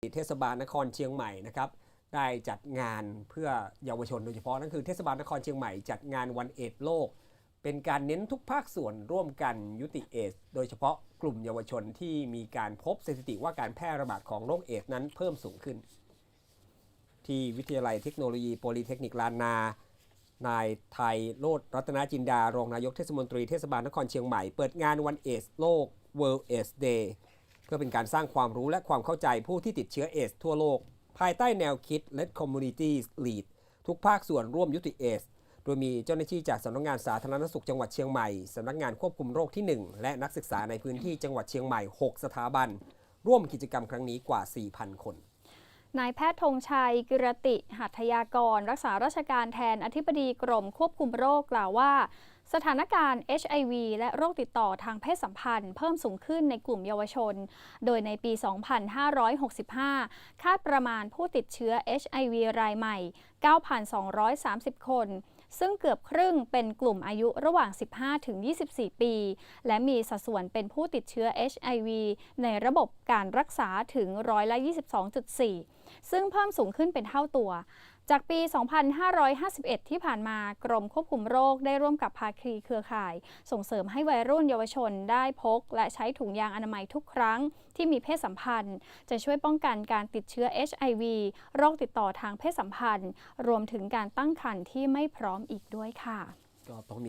เทศบาลนครเชียงใหม่นะครับได้จัดงานเพื่อเยาวชนโดยเฉพาะนั่นคือเทศบาลนครเชียงใหม่จัดงานวันเอดส์โลก เป็นการเน้นทุกภาคส่วนร่วมกันยุติเอส โดยเฉพาะกลุ่มเยาวชนที่มีการพบสถิติว่าการแพร่ระบาดของโรคเอดส์นั้นเพิ่มสูงขึ้น ที่วิทยาลัยเทคโนโลยีโพลีเทคนิคลานนานายไทยโรดรัตนาจินดารองนายกเทศมนตรีเทศบาลนครเชียงใหม่เปิดงานวันเอสโลก World AIDS Day พื่อเป็นการสร้างความรู้และความเข้าใจผู้ที่ติดเชื้อเอสทั่วโลก ภายใต้แนวคิด Let Communities Lead ทุกภาคส่วนร่วมยุติเอส โดยมีเจ้าหน้าที่จากสำนักงานสาธารณสุขจังหวัดเชียงใหม่สำนักงานควบคุมโรคที่ 1 และนักศึกษาในพื้นที่จังหวัดเชียงใหม่ 6 สถาบัน ร่วมกิจกรรมครั้งนี้กว่า 4,000 คนนายแพทย์ธงชัยกิรติหัตถยากร รักษาราชการแทนอธิบดีกรมควบคุมโรคกล่าวว่า สถานการณ์ HIV และโรคติดต่อทางเพศสัมพันธ์ เพิ่มสูงขึ้นในกลุ่มเยาวชน โดยในปี 2565 คาดประมาณผู้ติดเชื้อ HIV รายใหม่ 9,230 คน ซึ่งเกือบครึ่งเป็นกลุ่มอายุระหว่าง 15 ถึง 24 ปี และมีสัดส่วนเป็นผู้ติดเชื้อ HIV ในระบบการรักษาถึงร้อยละ22.4 ซึ่งเพิ่มสูงขึ้นเป็นเท่าตัว จากปี 2551 ที่ผ่านมากรมควบคุมโรคได้ร่วมกับภาคีเครือข่าย ส่งเสริมให้วัยรุ่นเยาวชนได้พก และใช้ถุงยางอนามัยทุกครั้งที่มีเพศสัมพันธ์ จะช่วยป้องกันการติดเชื้อ HIV โรคติดต่อทางเพศสัมพันธ์ รวมถึงการตั้งครรภ์ที่ไม่พร้อมอีกด้วยค่ะ